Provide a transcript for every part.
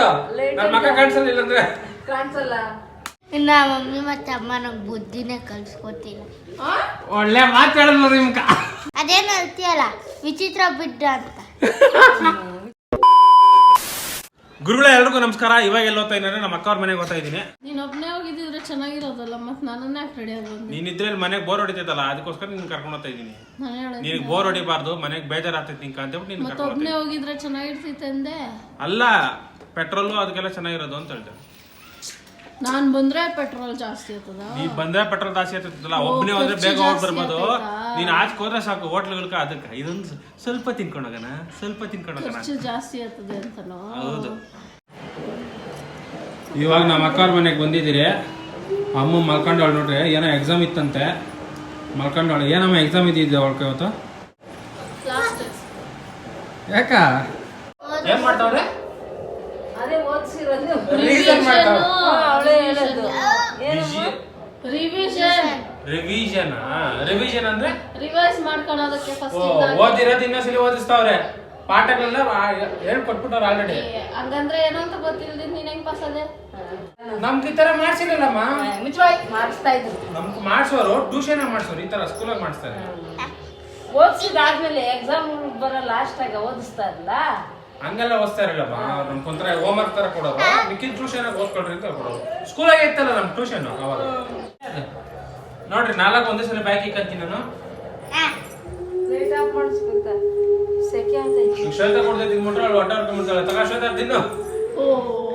ಮಾಡು ನನ್ನ ಮಕ್ಕ ಕಾಣಿಸಲ್ಲ ಇನ್ನ ಮಮ್ಮಿ ಮತ್ತೆ ಅಮ್ಮ ನಂಗೆ ಬುದ್ಧಿನೇ ಕಲ್ಸ್ಕೊತಿಲ್ಲ. ಒಳ್ಳೆ ಮಾತಾಡಲ್ಲ ನಿಮ್ಕ ಅದೇನು ಅಂತೀಯಲ್ಲ ವಿಚಿತ್ರ ಬಿಡ್ಡ ಅಂತ. ಗುರುಗಳ ಎಲ್ರಿಗೂ ನಮಸ್ಕಾರ. ಇವಾಗ ಎಲ್ಲ ಓದ್ತಾ ಇದ್ದಾರೆ? ನಮ್ಮ ಅಕ್ಕ ಅವ್ರ ಮನೆಗೆ ಓದ್ತಾ ಇದ್ದೀನಿ. ನೀನ್ ಒಬ್ನೇ ಹೋಗಿದ್ರೆ ಚೆನ್ನಾಗಿರೋದಲ್ಲ ಮತ್ ನನ್ನನ್ನ ಯಾಕೆ ರೆಡಿ ಆಗೋದು. ನೀನಿದ್ರೆ ಇಲ್ಲಿ ಮನೆಗೆ ಬೋರ್ ಹೊಡಿತೈತಲ್ಲ ಅದಕ್ಕೋಸ್ಕರ ನಿನ್ ಕರ್ಕೊಂಡು ಹೋಗ್ತಾ ಇದ್ದೀನಿ. ನಾನು ಹೇಳ ನಿನಗೆ ಬೋರ್ ಹೊಡಿಬಾರ್ದು ಮನೆಗೆ ಬೇಜಾರಾಗ್ತೈತಿ ನಿಂಕ ಅಂತ ಹೇಳ್ಬಿಟ್ಟು ನೀನು ಮತ್ ಕರ್ಕೊಂಡು ಒಬ್ನೇ ಹೋಗಿದ್ರೆ ಚೆನ್ನಾಗಿರ್ತೈತೆ ಅಂದೆ ಅಲ್ಲ ಪೆಟ್ರೋಲು ಅದಕ್ಕೆಲ್ಲ ಚೆನ್ನಾಗಿರೋದು ಅಂತ ಹೇಳ್ತಾರೆ. ನಾನ್ ಬಂದ್ರೆ ಪೆಟ್ರೋಲ್ ಜಾಸ್ತಿ ಆಗ್ತದ ನೀ ಬಂದ್ರೆ ಪೆಟ್ರೋಲ್ ಜಾಸ್ತಿ ಆಗ್ತಿರ್ತಲ್ಲ ಒಬ್ಬನೇ ಹೋದ್ರೆ ಬೇಗ ಹೋಗಿ ಬರ್ಬೋದು. ನೀನ್ ಆಚೆಗೆ ಹೋದ್ರೆ ಸಾಕು ಹೋಟ್ಲ್ಗಳ್ಕ ಅದಕ್ಕೆ. ಇದೊಂದು ಸ್ವಲ್ಪ ತಿನ್ಕೊಂಡೋಗನ ಸ್ವಲ್ಪ ತಿನ್ಕೊಂಡೋಗನ ಜಾಸ್ತಿ ಆಗ್ತದೆ ಅಂತನೋ ಹೌದು. ಇವಾಗ ನಮ್ಮ ಅಕ್ಕವ್ರ ಮನೆಗೆ ಬಂದಿದ್ದೀರಿ. ಅಮ್ಮ ಮಲ್ಕೊಂಡವಳು ನೋಡ್ರಿ ಏನೋ ಎಕ್ಸಾಮ್ ಇತ್ತಂತೆ. ಮಲ್ಕೊಂಡವಳು ಏನಮ್ಮ ಎಕ್ಸಾಮ್ ಇದ್ದಿದ್ದೆ ಅವಳ್ಕ ಇವತ್ತು? ಯಾಕ? ಏನು ಮಾಡ್ತಾವ್ರೆ? ಓದ್ಸಿರೋದು Revision. ಮಾಡ್ತಾವ್. ಅವಳೇ ಹೇಳೋದು. ರಿವಿಷನ್ ರಿವಿಷನ್ ರಿವಿಷನ್ ಅಂದ್ರೆ? ರಿವೈಸ್ ಮಾಡ್ಕೊಳೋದಕ್ಕೆ ಓ ಫಸ್ಟ್ ಓದಿರೋದು ಇನ್ನೊಂದ್ಸಲಿ ಓದಿಸ್ತಾವ್ರೆ. ಪಾಠಗಳನ್ನ ಹೇಳ್ಕೊಟ್ಬಿಟ್ಟವ್ರು ಆಲ್ರೆಡಿ ಹಂಗಂದ್ರೆ ಏನು ಅಂತ ಗೊತ್ತಿಲ್ದಿ ನೀನ್ ಹೆಂಗ್ ಪಾಸ್ ಅದೇ ನಮ್ಗೆ ಈ ತರ ಮಾಡ್ಸಿಲ್ಲಲ್ಲಮ್ಮ ಮಾಡಿಸ್ತಾ ಇದ್ರು ನಮ್ಗೆ ಮಾಡ್ಸೋರು ಟ್ಯೂಷನ್ ಮಾಡ್ಸೋರು ಈ ತರ ಸ್ಕೂಲಾಗ ಮಾಡಿಸ್ತಾರೆ. ಓದ್ಸಿದಾದ್ಮೇಲೆ ಎಕ್ಸಾಮ್ ಬರೋ ಲಾಸ್ಟ್ ಆಗ ಓದಿಸ್ತಾ ಇರಲ್ಲ ಹಂಗೆಲ್ಲ ಓದ್ತಾ ಇರಲ್ಲಮ್ಮ ನಮ್ಗೆ ಒಂಥರ ಹೋಮ್ ವರ್ಕ್ ತರ ಕೊಡೋರು ಮಿಕ್ಕಿದ ಟ್ಯೂಷನ್ ಓದ್ಕೊಳ್ರಿ ಅಂತ ಕೊಡೋರು ಸ್ಕೂಲಾಗ ಇತ್ತಲ್ಲ ನಮ್ಮ ಟ್ಯೂಷನ್ ಅವಾಗ. ನೋಡ್ರಿ ನಾಲ್ಕು ಒಂದೇ ಸಲ ಬ್ಯಾಕ್ ಇಕ್ಕಂತೀನಿ ನಾನು. ಲೇಟ್ ಆಫ್ ಮಾಡಿಸ್ಬೇಕ? ಸೆಕೆ ಅಂತೈತಿ ಈಗ ಶ್ವೇತ ಕೊಡ್ತೈತಿ ತಿನ್ಬಿಟ್ರೆ ಅವ್ಳು ಹೊಟ್ಟೆ ಹೊಡ್ಕೊಂಡ್ಬಿಡ್ತಾಳೆ ತಗ ಶ್ವೇತ ತಿನ್ನು.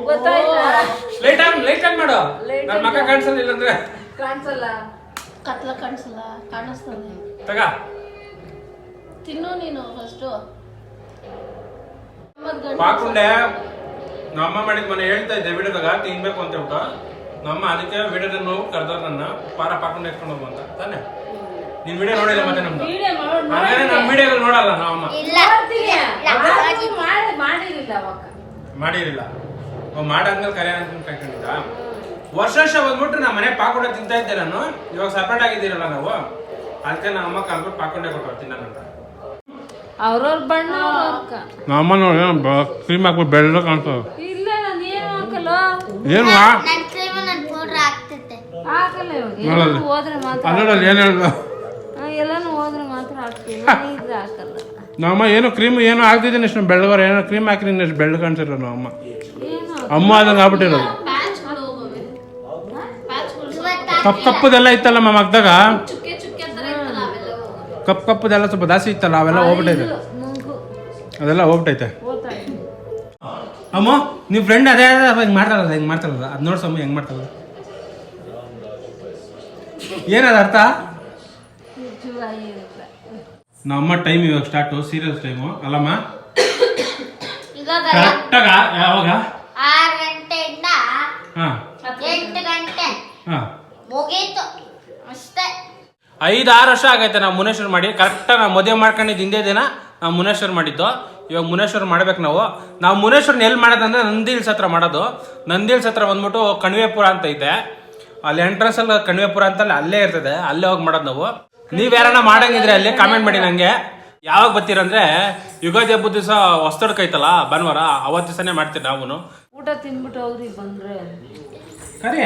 ಗೊತ್ತಾಯ್ತಾ? ಲೈಟ್ ಆನ್ ಲೈಟ್ ಆನ್ ಮಾಡು. ನನ್ನ ಮಕ್ಕ ಕಾಣಿಸಲ್ಲ ಇಲ್ಲಂದ್ರೆ ಕಾಣಿಸಲ್ಲ? ಕತ್ಲ ಕಾಣಿಸಲ್ಲ ಕಾಣಿಸ್ತದೆ ತಗ. ತಿನ್ನು ನೀನು ಫಸ್ಟು ಪಾಕುಂಡೆ ನಮ್ಮ ಮಾಡಿದ ಮನೆ ಹೇಳ್ತಾ ಇದ್ದೆ ವಿಡಿಯೋದಾಗ ತಿನ್ಬೇಕು ಅಂತ ಹೇಳ್ಬಿಟ್ಟು ನಮ್ಮ ಅದಕ್ಕೆ ವಿಡಿಯೋದ ನೋವು ಕರ್ದಾರ ನನ್ನ. ಪಾರ ಪಾಕುಂಡೆ ಎತ್ಕೊಂಡು ಹೋಗು ಅಂತ. ತಾನೆ? ನಿನ್ ವಿಡಿಯೋ ನೋಡಿಲ್ಲ ಮತ್ತೆ ನಮ್ದು? ಹಾಗಾದ್ರೆ ನಮ್ಮ ವಿಡಿಯೋ ನೋಡಲ್ಲ ನಮ್ಮ ಇಲ್ಲ. ಮಾಡಿರಲಿಲ್ಲ ಮಾಡಾದ್ಮೇಲೆ ಕರೆ ಅಂತ ಕಳ್ಕೊಂಡಿದ್ದ ವರ್ಷ ವರ್ಷ ಬಂದ್ಬಿಟ್ಟು ನಮ್ಮ ಮನೆ ಪಾಕೊಂಡೆ ತಿಂತಾ ಇದ್ದೆ ನಾನು. ಇವಾಗ ಸಪ್ರೇಟ್ ಆಗಿದ್ದೀರಲ್ಲ ನಾವು. ಅದಕ್ಕೆ ನಮ್ಮ ಅಮ್ಮ ಕಲ್ಬಿಟ್ಟು ಪಾಕೊಂಡೆ ಕೊಟ್ಟು ತಿನ್ನಂತ ಅವ್ರವ್ರ ಬಣ್ಣ ನಮ್ಮ ಅಮ್ಮ ನೋಡಿ ಕ್ರೀಮ್ ಹಾಕ್ಬಿಟ್ಟು ಬೆಳ್ಳ ಕಾಣ್ತದೆ ಇಲ್ಲ ನಾನು ಏನು? ಹಾಕಲ್ಲ ಏನು ನನ್ನ ಕ್ರೀಮ್ ನನ್ನ ಪೌಡ್ರ್ ಆಗ್ತೈತೆ ಹಾಕಲ್ಲ ಇವಾಗ. ಹೋದ್ರೆ ಮಾತ್ರ ಅದರಲ್ಲಿ ಏನು ಹೇಳ್ದ? ಎಲ್ಲಾನು ಹೋದ್ರೆ ಮಾತ್ರ ಹಾಕ್ತೀನಿ ನಾನು ಇದ್ರೆ ಹಾಕಲ್ಲ. ನಮ್ಮಮ್ಮ ಏನು ಕ್ರೀಮ್ ಏನು ಹಾಕ್ತಿದ್ದೀನಿ ಇಷ್ಟು ಬೆಳ್ಳಗರ ಏನೋ ಕ್ರೀಮ್ ಹಾಕಿ ಎಷ್ಟು ಬೆಳ್ಳ ಕಾಣಿಸಿಲ್ಲ ನಮ್ಮ ಅಮ್ಮ. ಏನು ಅಮ್ಮ ಆದಂಗೆ ಆಗ್ಬಿಟ್ಟಿರೋದು. ತಪ್ಪು ತಪ್ಪದೆಲ್ಲ ಇತ್ತಲ್ಲ ನಮ್ಮ ಮಗ್ದಾಗ ಚುಕ್ಕೆ ಚುಕ್ಕೆ ಥರ ಇರ್ತಲ್ಲ ಅವೆಲ್ಲ ಹೋಗವೆ ಕಪ್ ಕಪ್ಪದೆಲ್ಲ ಸ್ವಲ್ಪ ಜಾಸ್ತಿ ಇತ್ತಲ್ಲ ಅವೆಲ್ಲ ಹೋಗ್ಬಿಟ್ಟೈತೆ. ಅದೆಲ್ಲ ಹೋಗ್ಬಿಟ್ಟೈತೆ. ಅಮ್ಮ ನಿಮ್ಮ ಫ್ರೆಂಡ್ ಅದೇ ಹಿಂಗೆ ಮಾಡ್ತಾರಲ್ಲ ಹೆಂಗ್ ಮಾಡ್ತಾರಲ್ಲ. ಅದು ನೋಡ್ಸಮ್ಮ ಹೆಂಗೆ ಮಾಡ್ತಾರಲ್ಲ. ಏನದ ಅರ್ಥ? ನಮ್ಮ ಟೈಮ್ ಇವಾಗ ಸ್ಟಾರ್ಟು ಸೀರಿಯಸ್ ಟೈಮು ಅಲ್ಲಮ್ಮ? ಕರೆಕ್ಟಾಗ ಯಾವಾಗ? ಹಾಂ ಎಂಟು ಗಂಟೆ ಹಾಂ ಮುಗೀತು ಅಷ್ಟೇ ಐದು ಆರು ವರ್ಷ ಆಗೈತೆ ನಾವು ಮುನೇಶ್ವರ್ ಮಾಡಿ. ಕರೆಕ್ಟಾಗಿ ನಾವು ಮದುವೆ ಮಾಡ್ಕೊಂಡಿದ್ದು ಹಿಂದೆ ದಿನ ನಾವು ಮುನೇಶ್ವರ್ ಮಾಡಿದ್ದು. ಇವಾಗ ಮುನೇಶ್ವರ್ ಮಾಡ್ಬೇಕು ನಾವು. ನಾವು ಮುನೇಶ್ವರ್ನ ಎಲ್ಲಿ ಮಾಡೋದಂದ್ರೆ ನಂದಿಲ್ಸ್ ಹತ್ರ ಮಾಡೋದು. ನಂದಿಲ್ಸ್ ಹತ್ರ ಬಂದ್ಬಿಟ್ಟು ಕಣಿವೆಪುರ ಅಂತ ಐತೆ. ಅಲ್ಲಿ ಎಂಟ್ರೆನ್ಸ್ ಅಲ್ಲಿ ಕಣಿವೆಪುರ ಅಂತ ಅಲ್ಲಿ ಅಲ್ಲೇ ಇರ್ತದೆ. ಅಲ್ಲೇ ಹೋಗಿ ಮಾಡೋದು ನಾವು. ನೀವು ಯಾರನ್ನ ಮಾಡಂಗಿದ್ರೆ ಅಲ್ಲಿ ಕಾಮೆಂಟ್ ಮಾಡಿ ನಂಗೆ. ಯಾವಾಗ ಬರ್ತೀರಂದ್ರೆ ಯುಗಾದಿ ಹಬ್ಬದ ದಿವಸ ಹೊಸ್ತಡ್ಕ ಐತಲ್ಲ ಭಾನುವಾರ ಅವತ್ತು ದಿವಸನೇ ಮಾಡ್ತೀವಿ ನಾವು ಊಟ ತಿನ್ಬಿಟ್ಟು ಹೋಗ್ರಿ ಬಂದ್ರೆ. ಕರಿ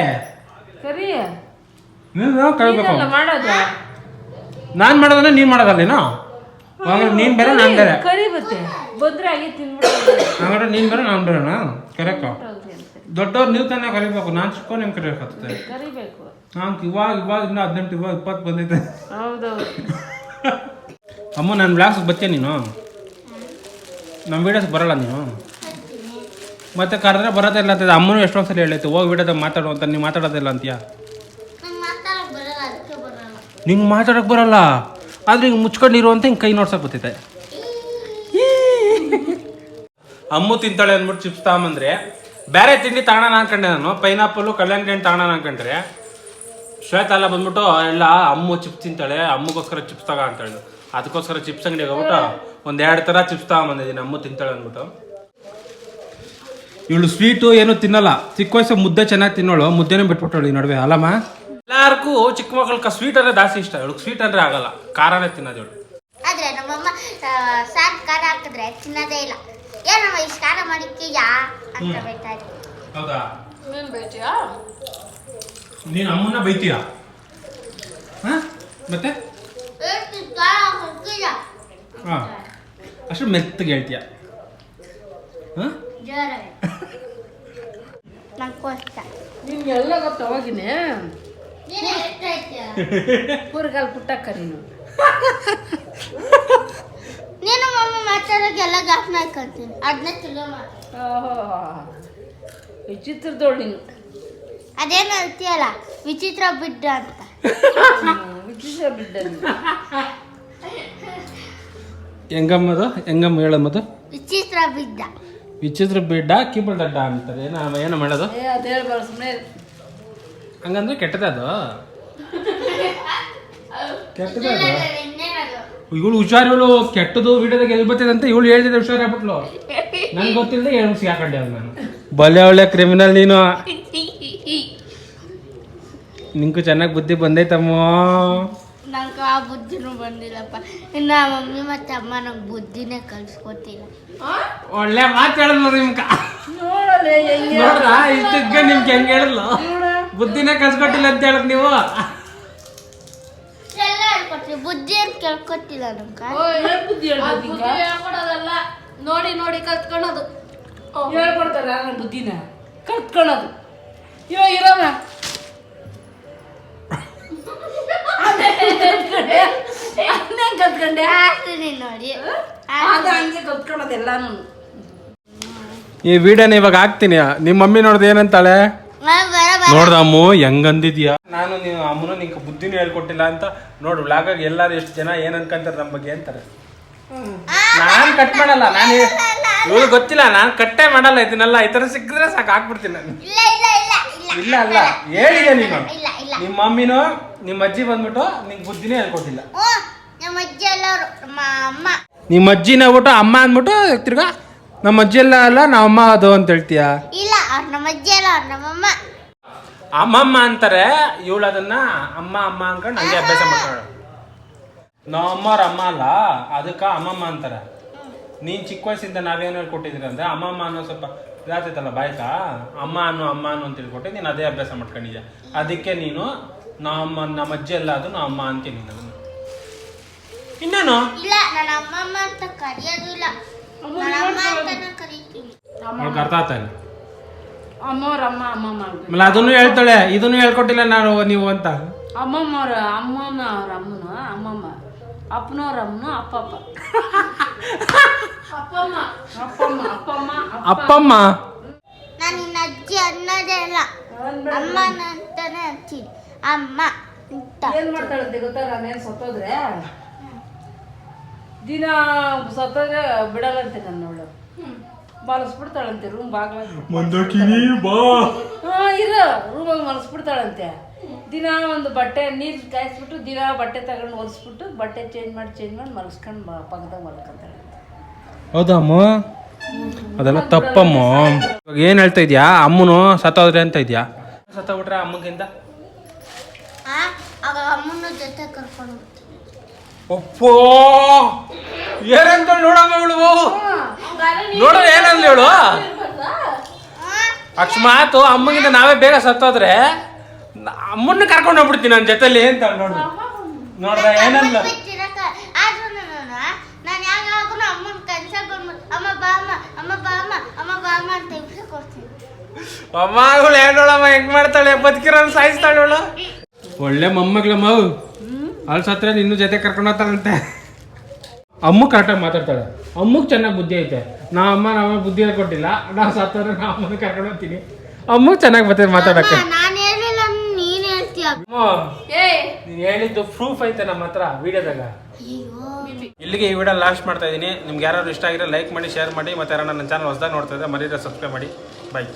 ಕರಿ ನೀನು ಕಳ್ಬೇಕು ಮಾಡೋದು. ನಾನು ಮಾಡೋದನ್ನ ನೀನು ಮಾಡೋದಲ್ಲೇನೋ? ನೀನು ಬೇರೆ ನಾನು ಬೇರೆ. ಕರಿ ಬತ್ತೆ. ಬಂದ್ರೆ ಹಾಗೆ ತಿನ್ಬಿಟ್ಟು ಹೋಗ್ರಿ ಹಂಗಾದ್ರೆ ನೀನ್ ಬೇರೆ ನಾನು ಬೇರೆನಾ ಕರೆಕ್ಟ್ ಹೋಗ್ರಿ ದೊಡ್ಡವ್ರು ನೀವು ತಾನೇ ಕರಿಬೇಕು. ನಾನು ಚಿಕ್ಕೋ ನಿಮ್ಗೆ ಕರಿಬೇಕಾಗ್ತದೆ ಕರಿಬೇಕು. ನಾನು ಇವಾಗ ಇವಾಗ ಇನ್ನೂ ಹದಿನೆಂಟು ಇವಾಗ ಇಪ್ಪತ್ತು ಬಂದೈತೆ ಹೌದೌದು ಅಮ್ಮ ನನ್ನ ಬ್ಲಾಗ್ಸ್ಗೆ ಬರ್ತೀಯ ನೀನು? ನಮ್ಮ ವೀಡಿಯೋಸ್ಗೆ ಬರಲ್ಲ ನೀನು? ಮತ್ತೆ ಕರೆದ್ರೆ ಬರೋದಿಲ್ಲ ಅಂತ ಅಮ್ಮನೂ ಎಷ್ಟೊಂದ್ಸಲ ಹೇಳೈತೆ ಹೋಗಿ ವಿಡಿಯೋದಾಗ ಮಾತಾಡು ಅಂತ ನೀವು ಮಾತಾಡೋದಿಲ್ಲ ಅಂತೀಯ ನಂಗೆ ಮಾತಾಡೋಕೆ ಬರಲ್ಲ ಅದಕ್ಕೆ ಬರಲ್ಲ ನಿಂಗೆ ಮಾತಾಡೋಕೆ ಬರಲ್ಲ. ಆದ್ರೆ ಹಿಂಗೆ ಮುಚ್ಕೊಂಡಿರು ಅಂತ ಹಿಂಗೆ ಕೈ ನೋಡ್ಸಕ್ಕೆ ಬರ್ತೈತೆ. ಅಮ್ಮು ತಿಂತಾಳೆ ಅಂದ್ಬಿಟ್ಟು ಚಿಪ್ಸ್ ತಗೊಂಬಂದ್ರೆ. ಬೇರೆ ತಿಂಡಿ ತಗೋಣ ಅನ್ಕೊಂಡೆ ನಾನು. ಪೈನಾಪಲ್ಲು, ಕಲ್ಯಾಣ ಹಣ್ಣು ತಗೋಣ ಅನ್ಕೊಂಡ್ರೆ. ಶ್ವೇತ ಎಲ್ಲ ಬಂದ್ಬಿಟ್ಟು ಎಲ್ಲ ಅಮ್ಮು ಚಿಪ್ಸ್ ತಿಂತಾಳೆ. ಅಮ್ಮಗೋಸ್ಕರ ಚಿಪ್ಸ್ ತಗೋ ಅಂತೇಳಿ. ಅದಕ್ಕೋಸ್ಕರ ಚಿಪ್ಸ್ ಅಂಗಡಿಗೆ ಹೋಗ್ಬಿಟ್ಟು ಒಂದು ಎರಡು ಥರ ಚಿಪ್ಸ್ ತಗೊಂಬಂದಿದ್ದೀನಿ. ಅಮ್ಮು ತಿಂತಾಳೆ ಅಂದ್ಬಿಟ್ಟು. ಇವಳು ಸ್ವೀಟು ಏನು ತಿನ್ನಲ್ಲ. ಚಿಕ್ಕ ವಯಸ್ಸು ಮುದ್ದೆ ಚೆನ್ನಾಗಿ ತಿನ್ನೋಳು. ಮುದ್ದೆನೇ ಬಿಟ್ಬಿಟ್ಟು ಈ ನಡುವೆ. ಅಲ್ಲಮ್ಮ? ಎಲ್ಲಾರ್ಗೂ ಚಿಕ್ಕ ಮಕ್ಕಳ ಸ್ವೀಟ್ ಅಂದ್ರೆ ಜಾಸ್ತಿ ಇಷ್ಟ. ಇವಳು ಸ್ವೀಟ್ ಅಂದ್ರೆ ಆಗಲ್ಲ. ಖಾರನೇ ತಿನ್ನೋದು ಇವಳು. ಆದ್ರೆ ನಮ್ಮಮ್ಮ ಸಾರ್ ಖಾರ ಹಾಕಿದ್ರೆ ತಿನ್ನೋದೇ ಇಲ್ಲ. ಏನಮ್ಮ ಇಷ್ಟು ಖಾರ ಮಾಡಿಕ್ಕೀಯಾ ಅಂತ ಬೈತಾ ಇದ್ರು. ಹೌದಾ? ನೀನ್ ಬೈತೀಯಾ? ನೀನು ಅಮ್ಮನ್ನ ಬೈತೀಯಾ? ಹಾ? ಮತ್ತೆ. ಹಾ. ಅಷ್ಟು ಮೆತ್ತಗೆ ಹೇಳ್ತೀಯ. ಹಾ? ಜೋರಾಗಿ. ನಂಗ್ ಕಷ್ಟ. ನಿಮ್ಗೆಲ್ಲ ಗೊತ್ತ ಕೂರ್ಗಾಲ್ ಪುಟ್ಟಕ್ಕ ನೀನು. ನೀನು ಮಮ್ಮಿ ಮಾತಾಡೋಕೆಲ್ಲ ಗಾಫ್ನ ಹಾಕೊಂತೀನಿ ಅದನ್ನ ಚಲೋ ವಿಚಿತ್ರದೋಳು ನೀನು. ಅದೇನು ಹೇಳ್ತೀಯಲ್ಲ ವಿಚಿತ್ರ ಬಿಡ್ಡ ಅಂತ. ವಿಚಿತ್ರ ಬಿಡ್ಡ ಹೆಂಗಮ್ಮದು? ಹೆಂಗಮ್ಮ ಹೇಳಮ್ಮದು? ವಿಚಿತ್ರ ಬಿಡ್ಡ. ವಿಚಿತ್ರ ಬಿಡ್ಡ ಕೀಬಲ್ ದಡ್ಡ ಅಂತಾರೆ. ಏನ ಏನು ಮಾಡೋದು? ಏ ಅದು ಹೇಳ್ಬಾರ್ದು ಸುಮ್ಮನೆ ಹಂಗಂದ್ರೆ ಕೆಟ್ಟದ ಅದು. ಕೆಟ್ಟದ ಅದು. ಇವಳು ಹುಷಾರ್ ಇವಳು ಕೆಟ್ಟದು ವಿಡಿಯೋದಾಗ ಎಲ್ಲಿ ಬರ್ತದೆ ಅಂತ ಇವಳು ಹೇಳಿದ್ರೆ ಹುಷಾರ್ ಆಗ್ಬಿಟ್ಲು. ನನ್ಗೆ ಗೊತ್ತಿಲ್ಲ ಏನು ಸಿಗಾಕೊಂಡೆ ಅವ್ನು ನಾನು. ಬಲೆ ಒಳ್ಳೆ ಕ್ರಿಮಿನಲ್ ನೀನು. ನಿಂಗೂ ಚೆನ್ನಾಗಿ ಬುದ್ಧಿ ಬಂದೈತಮ್ಮ. ನಂಗೆ ಆ ಬುದ್ಧಿನೂ ಬಂದಿಲ್ಲಪ್ಪ. ಇನ್ನು ಮಮ್ಮಿ ಮತ್ತೆ ಅಮ್ಮ ನಂಗೆ ಬುದ್ಧಿನೇ ಕಲ್ಸ್ಕೊತಿಲ್ಲ. ಒಳ್ಳೆ ಮಾತು ಹೇಳಿದ್ಲು ನಿಮ್ಗೆ. ನೋಡಲೆ ಹೆಂಗೆ ನೋಡ್ರ ಇಷ್ಟಕ್ಕೆ ನಿಮ್ಗೆ ಹೆಂಗೆ ಹೇಳಿದ್ಲು? ಬುದ್ಧಿನೇ ಕಲ್ಸ್ಕೊಟ್ಟಿಲ್ಲ ಅಂತ ಹೇಳಕ್ ನೀವು? ಎಲ್ಲ ಹೇಳ್ಕೊಟ್ರಿ ಬುದ್ಧಿ ಏನು ಕೇಳ್ಕೊಟ್ಟಿಲ್ಲ ನಮ್ಗೆ? ಏನ್ ಬುದ್ಧಿ? ಹೇಳ್ಕೊಡೋದಲ್ಲ. ನೋಡಿ ನೋಡಿ ಕಲ್ತ್ಕೊಳೋದು ಹೇಳ್ಕೊಡ್ತಾರ ನನ್ನ ಬುದ್ಧಿನ. ಕಲ್ತ್ಕೊಳ್ಳೋದು. ಇವಾಗ ಇರೋಣ ಹಂಗೆ ಕಲ್ತ್ಕೊಂಡೆ? ಆಡ್ತೀನಿ ನೋಡಿ. ಅದು ಹಂಗೆ ಕಲ್ತ್ಕೊಳ್ಳೋದು ಎಲ್ಲಾನು ಈ ವಿಡಿಯೋನ ಇವಾಗ ಹಾಕ್ತೀನಿ. ನಿಮ್ಮ ಮಮ್ಮಿ ನೋಡ್ದು ಏನಂತಾಳೆ? ನೋಡ್ದ ಅಮ್ಮು ಹೆಂಗಂದಿದ್ಯಾ? ನಾನು ನೀವು ಅಮ್ಮನು ನಿಂಗೆ ಬುದ್ಧಿನೂ ಹೇಳ್ಕೊಟ್ಟಿಲ್ಲ ಅಂತ ನೋಡು ವ್ಲಾಗಾಗ ಎಲ್ಲಾರು ಎಷ್ಟು ಜನ ಏನ್ ಅನ್ಕಂತಾರೆ ನಮ್ಮ ಬಗ್ಗೆ ಅಂತಾರೆ. ನಾನ್ ಕಟ್ ಮಾಡಲ್ಲ ನಾನು ಇವ್ರು ಗೊತ್ತಿಲ್ಲ ನಾನು ಕಟ್ಟೆ ಮಾಡಲ್ಲ ಇದನ್ನೆಲ್ಲ ಈ ತರ ಸಿಕ್ಕಿದ್ರೆ ಸಾಕು ಹಾಕ್ಬಿಡ್ತೀನಿ ನಾನು. ಇಲ್ಲ ಅಲ್ಲ ಹೇಳಿದೆ ನೀನು. ನಿಮ್ಮ ಮಮ್ಮಿನೂ ನಿಮ್ಮ ಅಜ್ಜಿ ಬಂದ್ಬಿಟ್ಟು ನಿಂಗೆ ಬುದ್ಧಿನೇ ಹೇಳ್ಕೊಟ್ಟಿಲ್ಲ. ನಮ್ಮ ಅಜ್ಜಿ ನಮ್ಮ ಅಮ್ಮ. ನಿಮ್ಮ ಅಜ್ಜಿನ ಬಿಟ್ಟು ಅಮ್ಮ ಅಂದ್ಬಿಟ್ಟು ತಿರ್ಗಾ ನಮ್ಮ ಅಜ್ಜಿ ಎಲ್ಲ ಅಲ್ಲ ನಮ್ಮ ಅಮ್ಮ ಅದು ಅಂತ ಹೇಳ್ತೀಯಾ? ಇಲ್ಲ ನಮ್ಮ ಅಜ್ಜಿ ಅಲ್ಲ ನಮ್ಮಮ್ಮ ಅಮ್ಮಮ್ಮ ಅಂತಾರೆ ಇವಳು ಅದನ್ನ ಅಮ್ಮ ಅಮ್ಮ ಅನ್ಕೊಂಡು ಹಂಗೆ ಅಭ್ಯಾಸ ಮಾಡ್ತಾಳೆ ನಮ್ಮವ್ರ ಅಮ್ಮ ಅಲ್ಲ ಅದಕ್ಕ ಅಮ್ಮಮ್ಮ ಅಂತಾರೆ. ನೀನ್ ಚಿಕ್ಕ ವಯಸ್ಸಿಂದ ನಾವೇನು ಕೊಟ್ಟಿದ್ರಿ ಅಂದ್ರೆ ಅಮ್ಮಮ್ಮ ಅನ್ನೋ ಸ್ವಲ್ಪ ಇದಾಗ್ತೈತಲ್ಲ ಬಾಯ್ತಾ? ಅಮ್ಮ ಅನ್ನು ಅಮ್ಮ ಅನ್ನು ಅಂತ ಹೇಳ್ಕೊಟ್ಟು ನೀನು ಅದೇ ಅಭ್ಯಾಸ ಮಾಡ್ಕೊಂಡಿದ್ಯಾ. ಅದಕ್ಕೆ ನೀನು ನಮ್ಮ ನಮ್ಮ ಅಜ್ಜಿ ಅಲ್ಲ ಅದು ನಮ್ಮ ಅಮ್ಮ ಅಂತೀನಿ ನೀನು. ಅದನ್ನ ಇನ್ನೇನು? ಇಲ್ಲ ನನ್ನ ಅಮ್ಮಮ್ಮ ಅಂತ ಕರೆಯೋದಿಲ್ಲ ನನ್ನ ಅಮ್ಮ ಅಂತಾನೆ ಕರಿತೀನಿ. ಅವ್ಳಿಗೆ ಅರ್ಥ ಆಗ್ತಾ ಇಲ್ಲ. ಅಮ್ಮವ್ರ ಅಮ್ಮ ಅಮ್ಮ ಆಮೇಲೆ ಅದನ್ನು ಹೇಳ್ತಾಳೆ ಇದನ್ನು ಹೇಳ್ಕೊಟ್ಟಿಲ್ಲ ನಾನು ನೀವು ಅಂತ. ಅಮ್ಮಮ್ಮವ್ರ ಅಮ್ಮನ ಅವ್ರ ಅಮ್ಮನ ಅಮ್ಮಮ್ಮ ಅಪ್ಪನವ್ರ ಅಮ್ಮನ ಅಪ್ಪಪ್ಪ ಅಪ್ಪಮ್ಮ ಅಪ್ಪಮ್ಮ ಅಪ್ಪಮ್ಮ ಅಪ್ಪ ಅಪ್ಪಮ್ಮ ನಾನು ನಿನ್ನ ಅಜ್ಜಿ ಅನ್ನೋದೇ ಇಲ್ಲ ಅಮ್ಮ ಅಂತಾನೆ ಅಂತೀನಿ. ಅಮ್ಮ ಅಂತ. ಏನ್ ಮಾಡ್ತಾಳಂತೆ ಗೊತ್ತಾ ನಾನೇನು ಸತ್ತೋದ್ರೆ? ದಿನ ಸತ್ತೋದ್ರೆ ಬಿಡಲ್ಲಂತೆ ನನ್ನವಳು. ಮಲಸ್ಬಿಡ್ತಾಳಂತೆ ರೂಮ್ ಬಾಗ್ಲ ಬಾ. ಹಾ ಇರು ರೂಮಾಗ ಮಲಸ್ಬಿಡ್ತಾಳಂತೆ. ದಿನ ಒಂದು ಬಟ್ಟೆ ನೀರು ಕಾಯಿಸ್ಬಿಟ್ಟು ದಿನ ಬಟ್ಟೆ ತಗೊಂಡು ಒರೆಸ್ಬಿಟ್ಟು ಬಟ್ಟೆ ಚೇಂಜ್ ಮಾಡಿ ಚೇಂಜ್ ಮಾಡಿ ಮಲಸ್ಕೊಂಡು ಪಕ್ಕದಾಗ ಮಲ್ಕೊಂತಾಳೆ. ಹೌದಮ್ಮ ಅಮ್ಮ? ಅದೆಲ್ಲ ತಪ್ಪಮ್ಮ. ಇವಾಗ ಏನ್ ಹೇಳ್ತಾ ಇದ್ಯಾ? ಅಮ್ಮನು ಸತ್ತೋದ್ರೆ ಅಂತ ಇದ್ಯಾ? ಸತ್ತೋಗ್ಬಿಟ್ರೆ ಅಮ್ಮಗಿಂತ ಆಗ ಅಮ್ಮನ ಜೊತೆ ಕರ್ಕೊಂಡು ಹೋಗ್ತೀನಿ. ಒಪ್ಪೋ! ಏನಂತ ನೋಡಮ್ಮ ಇವಳು? ನೋಡ ಏನಂದ್ಲು ಹೇಳು? ಅಕಸ್ಮಾತ್ ಅಮ್ಮಗಿಂತ ನಾವೇ ಬೇಗ ಸತ್ತೋದ್ರೆ ಅಮ್ಮನ್ನ ಕರ್ಕೊಂಡು ಹೋಗ್ಬಿಡ್ತೀನಿ ನನ್ನ ಜೊತೆಲಿ ಅಂತ ನೋಡು. ನೋಡ್ದ ಏನಂದ್ಲು? ಆದ್ರೂ ನಾನು ನಾನು ಯಾವಾಗೂ ಅಮ್ಮನ ಕನ್ಸ ಬಂದ್ಬಿಟ್ಟು ಅಮ್ಮ ಬಾ ಅಮ್ಮ ಅಮ್ಮ ಬಾ ಅಮ್ಮ ಅಮ್ಮ ಅಮ್ಮ ಅಂತ ಇಬ್ರು ಕೊಡ್ತೀನಿ. ಅಮ್ಮ ಇವಳು ಹೇಳೋಳಮ್ಮ ಹೆಂಗ್ ಮಾಡ್ತಾಳೆ? ಬದುಕಿರೋ ಸಾಯಿಸ್ತಾಳೆ ಇವಳು ಒಳ್ಳೆ ಮೊಮ್ಮಗ್ಳ ಮಾವು ಅಲ್ಲಿ ಸತ್ರ ಇನ್ನು ಜೊತೆ ಕರ್ಕೊಂಡು ಹೋಗ್ತಾಳಂತೆ. ಅಮ್ಮ ಕರೆಕ್ಟಾಗಿ ಮಾತಾಡ್ತಾಳೆ. ಅಮ್ಮಗೆ ಚೆನ್ನಾಗಿ ಬುದ್ಧಿ ಐತೆ. ನಾ ಅಮ್ಮ ನಮ್ಮ ಬುದ್ಧಿ ಕೊಟ್ಟಿಲ್ಲ. ನಾ ಸತ್ತವ್ರೆ ನಾ ಅಮ್ಮನ ಕರ್ಕೊಂಡು ಹೋಗ್ತೀನಿ. ಅಮ್ಮಗೆ ಚೆನ್ನಾಗಿ ಬರ್ತದೆ ಮಾತಾಡಕ್ಕೆ. ನಾನು ಹೇಳಿಲ್ಲ ನೀನ್ ಹೇಳ್ತೀಯ? ಅಮ್ಮ ನೀನ್ ಹೇಳಿದ್ದು ಪ್ರೂಫ್ ಐತೆ ನಮ್ಮ ಹತ್ರ ವಿಡಿಯೋದಾಗ. ಇಲ್ಲಿಗೆ ಈ ವಿಡಿಯೋ ಲಾಸ್ಟ್ ಮಾಡ್ತಾ ಇದ್ದೀನಿ. ನಿಮ್ಗೆ ಯಾರು ಇಷ್ಟ ಆಗಿರೋ ಲೈಕ್ ಮಾಡಿ ಶೇರ್ ಮಾಡಿ ಮತ್ತೆ ಯಾರು ನನ್ನ ಚಾನಲ್ ಹೊಸದಾಗಿ ನೋಡ್ತಾ ಇದ್ದರೆ ಮರೀರ ಸಬ್ಸ್ಕ್ರೈಬ್ ಮಾಡಿ. ಬಾಯ್